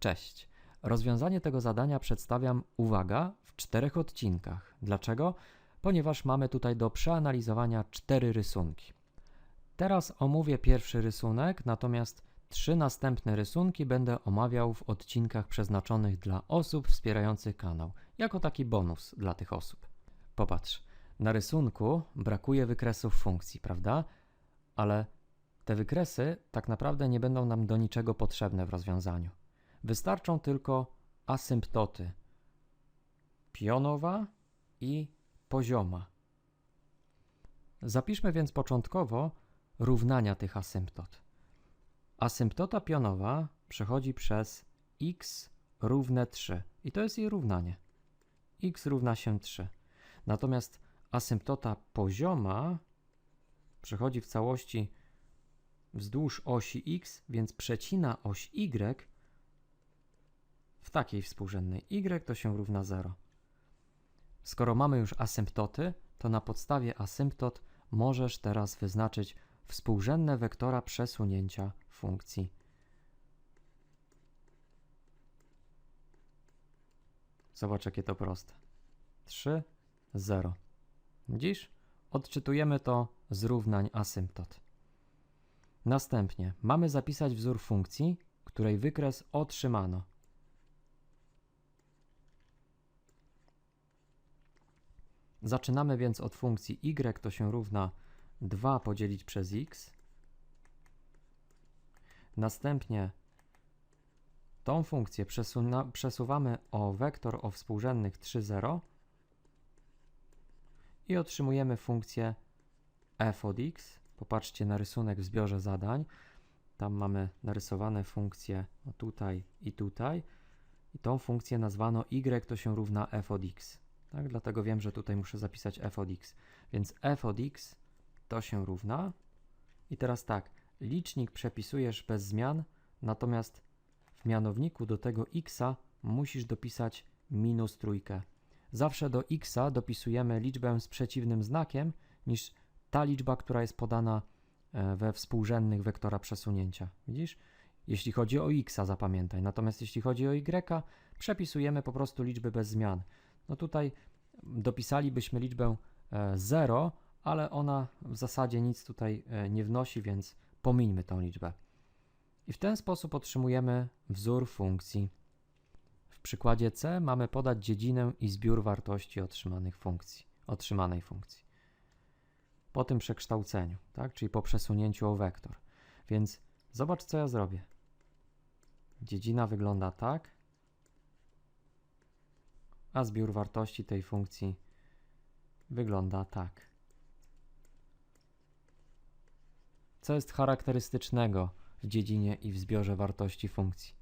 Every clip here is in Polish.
Cześć. Rozwiązanie tego zadania przedstawiam, uwaga, w czterech odcinkach. Dlaczego? Ponieważ mamy tutaj do przeanalizowania cztery rysunki. Teraz omówię pierwszy rysunek, natomiast trzy następne rysunki będę omawiał w odcinkach przeznaczonych dla osób wspierających kanał, jako taki bonus dla tych osób. Popatrz, na rysunku brakuje wykresów funkcji, prawda? Ale te wykresy tak naprawdę nie będą nam do niczego potrzebne w rozwiązaniu. Wystarczą tylko asymptoty pionowa i pozioma. Zapiszmy więc początkowo równania tych asymptot. Asymptota pionowa przechodzi przez x równe 3 i to jest jej równanie. x równa się 3. Natomiast asymptota pozioma przechodzi w całości wzdłuż osi x, więc przecina oś y w takiej współrzędnej y to się równa 0. Skoro mamy już asymptoty, to na podstawie asymptot możesz teraz wyznaczyć współrzędne wektora przesunięcia funkcji. Zobacz, jakie to proste. 3, 0. Widzisz? Odczytujemy to z równań asymptot. Następnie mamy zapisać wzór funkcji, której wykres otrzymano. Zaczynamy więc od funkcji y, to się równa 2 podzielić przez x. Następnie tą funkcję przesuwamy o wektor o współrzędnych 3, 0 i otrzymujemy funkcję f od x. Popatrzcie na rysunek w zbiorze zadań. Tam mamy narysowane funkcje tutaj i tutaj. I tą funkcję nazwano y to się równa f od x. Tak? Dlatego wiem, że tutaj muszę zapisać f od x. Więc f od x to się równa. I teraz tak, licznik przepisujesz bez zmian, natomiast w mianowniku do tego x musisz dopisać minus trójkę. Zawsze do x dopisujemy liczbę z przeciwnym znakiem niż ta liczba, która jest podana e, we współrzędnych wektora przesunięcia. Widzisz? Jeśli chodzi o x, zapamiętaj. Natomiast jeśli chodzi o y, przepisujemy po prostu liczby bez zmian. No tutaj dopisalibyśmy liczbę 0, e, ale ona w zasadzie nic tutaj e, nie wnosi, więc pomińmy tą liczbę. I w ten sposób otrzymujemy wzór funkcji. W przykładzie C mamy podać dziedzinę i zbiór wartości otrzymanych funkcji, otrzymanej funkcji. Po tym przekształceniu, tak? czyli po przesunięciu o wektor. Więc zobacz, co ja zrobię. Dziedzina wygląda tak, a zbiór wartości tej funkcji wygląda tak. Co jest charakterystycznego w dziedzinie i w zbiorze wartości funkcji?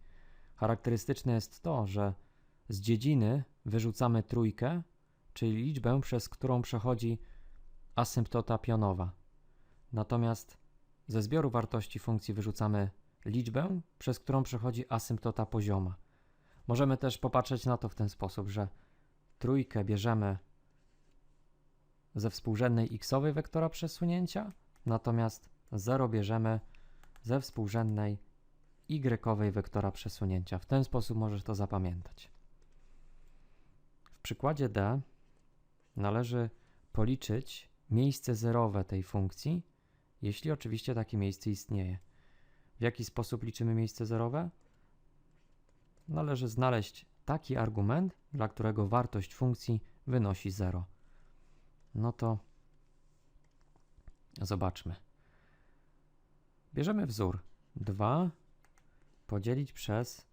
Charakterystyczne jest to, że z dziedziny wyrzucamy trójkę, czyli liczbę, przez którą przechodzi asymptota pionowa. Natomiast ze zbioru wartości funkcji wyrzucamy liczbę, przez którą przechodzi asymptota pozioma. Możemy też popatrzeć na to w ten sposób, że trójkę bierzemy ze współrzędnej xowej wektora przesunięcia, natomiast 0 bierzemy ze współrzędnej y wektora przesunięcia. W ten sposób możesz to zapamiętać. W przykładzie D należy policzyć miejsce zerowe tej funkcji, jeśli oczywiście takie miejsce istnieje. W jaki sposób liczymy miejsce zerowe? Należy znaleźć taki argument, dla którego wartość funkcji wynosi 0. No to zobaczmy. Bierzemy wzór 2 podzielić przez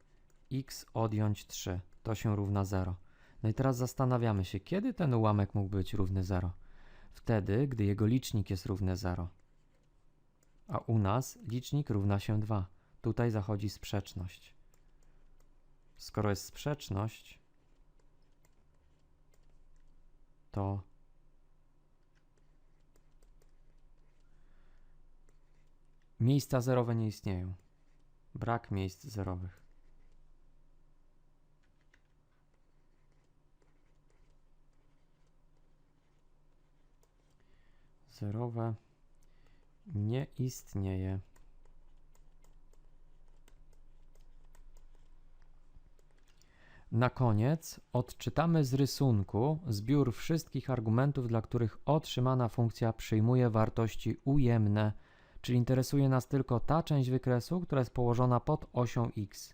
x odjąć 3. To się równa 0. No i teraz zastanawiamy się, kiedy ten ułamek mógł być równy 0? Wtedy, gdy jego licznik jest równy 0. A u nas licznik równa się 2. Tutaj zachodzi sprzeczność. Skoro jest sprzeczność, to miejsca zerowe nie istnieją. Brak miejsc zerowych. Zerowe nie istnieje. Na koniec odczytamy z rysunku zbiór wszystkich argumentów, dla których otrzymana funkcja przyjmuje wartości ujemne, czyli interesuje nas tylko ta część wykresu, która jest położona pod osią x.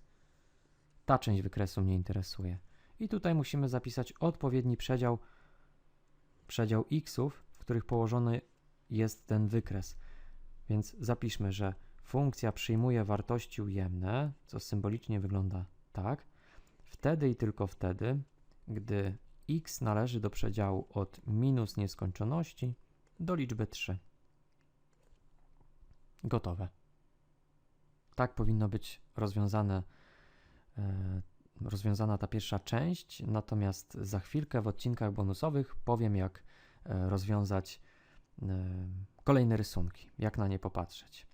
Ta część wykresu mnie interesuje. I tutaj musimy zapisać odpowiedni przedział, przedział xów, w których położony jest ten wykres. Więc zapiszmy, że funkcja przyjmuje wartości ujemne, co symbolicznie wygląda tak, wtedy i tylko wtedy, gdy x należy do przedziału od minus nieskończoności do liczby 3. Gotowe. Tak powinno być rozwiązane, e, rozwiązana ta pierwsza część, natomiast za chwilkę w odcinkach bonusowych powiem, jak e, rozwiązać e, kolejne rysunki, jak na nie popatrzeć.